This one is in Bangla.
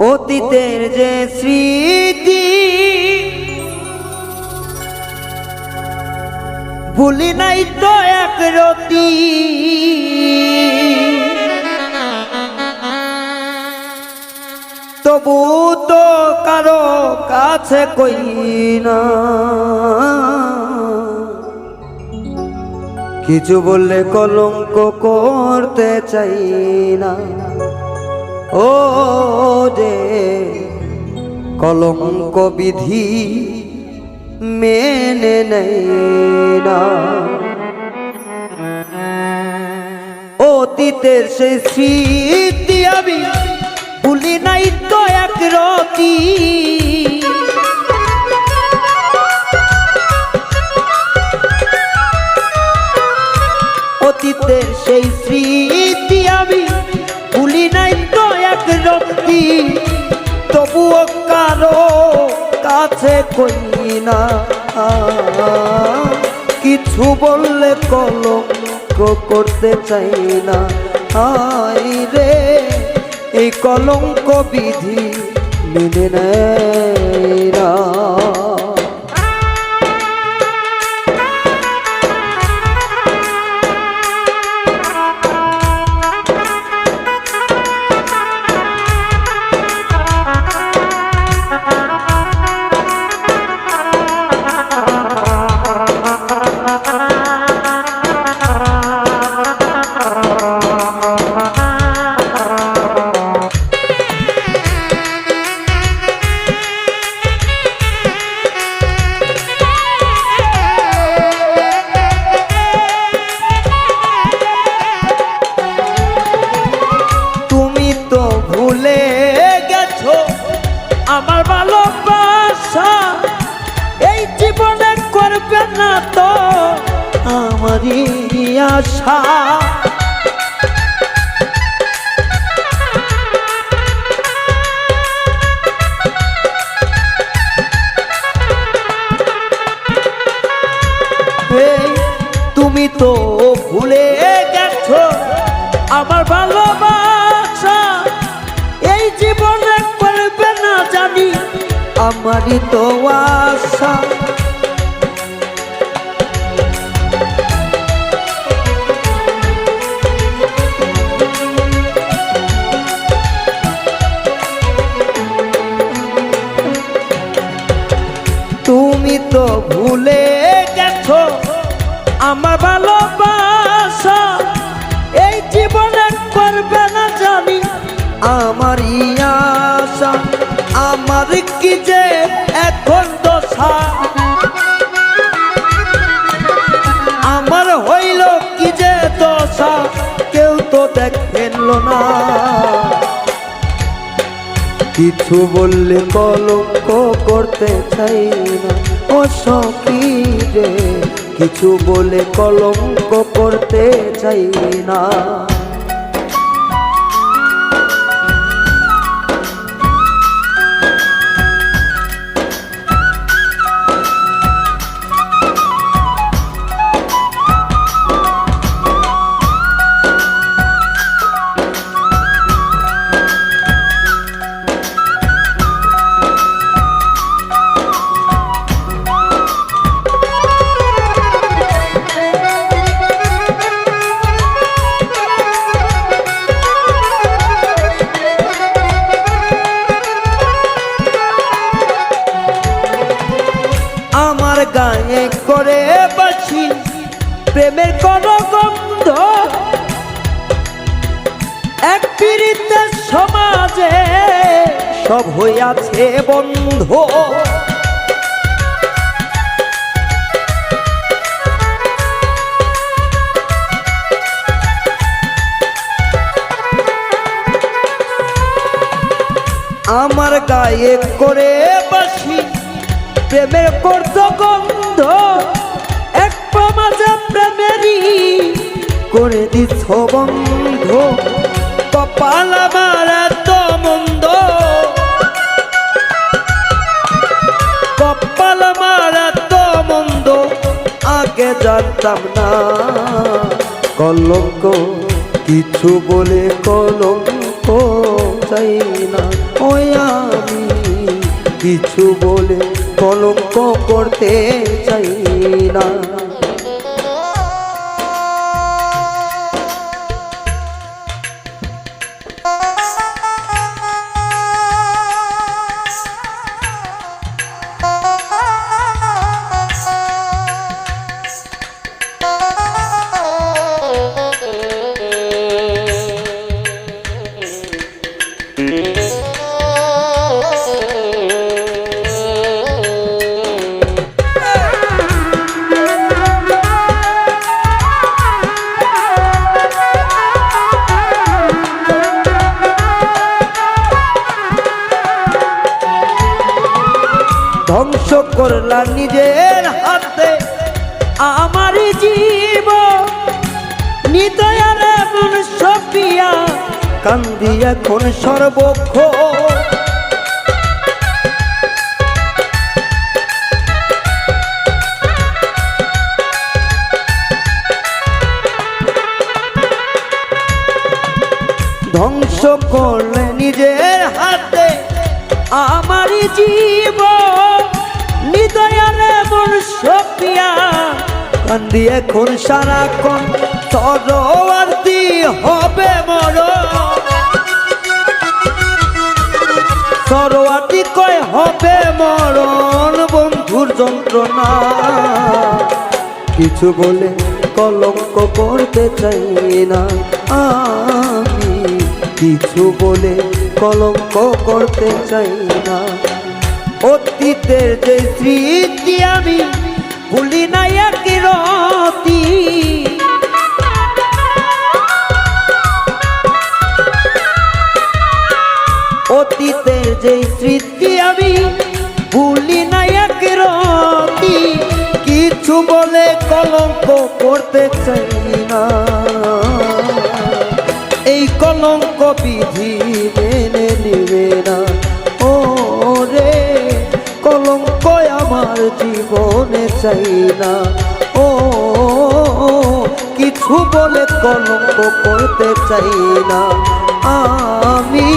অতীতের যে স্মৃতি, ভুলি নাই তো এক রতি। তবু তো কারও কাছে কই না। কিছু বললে কলঙ্ক করতে চাই না। ও যে কলঙ্ক বিধি মেনে নেই না। অতীতের সেই স্মৃতি আমি ভুলি নাই তো এক রতি। অতীতের সেই রক্তি তবুও কারও কাছে কই না। কিছু বললে কলঙ্ক করতে চাই না। আই রে, এই কলঙ্ক বিধি মেনে নেয় না। তো ভুলে গেছো? আমার ভালোবাসা এই জীবনে করবে না তো আমারই আশা। তুমি তো ভুলে গেছো। আমার ভালোবাসা আমারই তো আশা। তুমি তো ভুলে গেছো আমার ভালোবাসা। কি যে এখন দশা? আমার হইল কি যে দশা? কেউ তো দেখেন না। কিছু বললে কলঙ্ক করতে চাই না। ও সখী কিছু বলে কলঙ্ক করতে চাই না। করে বাসি প্রেমের কোন গন্ধ এক পীড়িতের সমাজে সব হইয়াছে বন্ধ। আমার গায়ে করে বাসি প্রেমের করত করে দিছ বন্ধ। কপাল আমার এত মন্দ। কপাল আমার এত মন্দ, আগে জানতাম না। কলঙ্ক, কিছু বলে কলঙ্ক চাই না। ওই আমি কিছু বলে কলঙ্ক করতে চাই না। ধ্বংস করলা নিজের হাতে। আমার জীব সপিয়া কান্দি এখন সর্বক্ষ। ধ্বংস করলে জীব নিদয়ার এমন সপিয়া কান্দি এখন সারাক্ষণ তরোয়ার্দি হবে মর। সরোয়ার্দি কয় হবে মরণ বন্ধুর যন্ত্রণা। কিছু বলে কলঙ্ক করতে চাই না আমি। কিছু বলে কলঙ্ক করতে চাই না অতীতের যে স্মৃতি আমি ভুলি না এক রতি। অতীতের যে স্মৃতি আমি ভুলি না এক রতি। কিছু বলে কলঙ্ক করতে চাই না। জীবনে চাই না ও কিছু বলে কলঙ্ক করতে চাই না আমি